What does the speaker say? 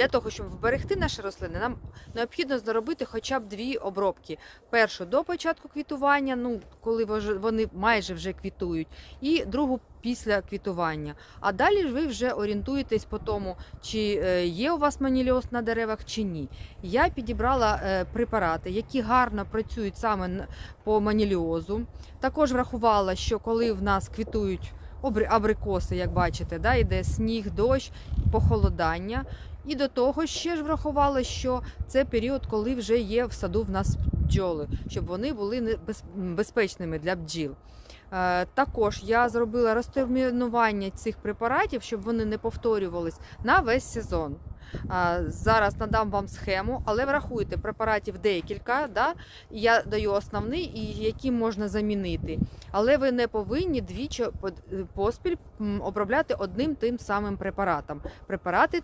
Для того, щоб вберегти наші рослини, нам необхідно зробити хоча б дві обробки. Першу до початку квітування, ну коли вони майже вже квітують, і другу після квітування. А далі ви вже орієнтуєтесь по тому, чи е, є у вас маніліоз на деревах чи ні. Я підібрала е, препарати, які гарно працюють саме по маніліозу. Також врахувала, що коли в нас квітують абрикоси, як бачите, да, йде сніг, дощ, похолодання. І до того ще ж врахували, що це період, коли вже є в саду в нас бджоли, щоб вони були безпечними для бджіл. Е, Також я зробила розтермінування цих препаратів, щоб вони не повторювались на весь сезон. Зараз надам вам схему, але врахуйте, препаратів декілька. Да? Я даю основний і які можна замінити. Але ви не повинні двічі под- поспіль обробляти одним тим самим препаратом. Препарати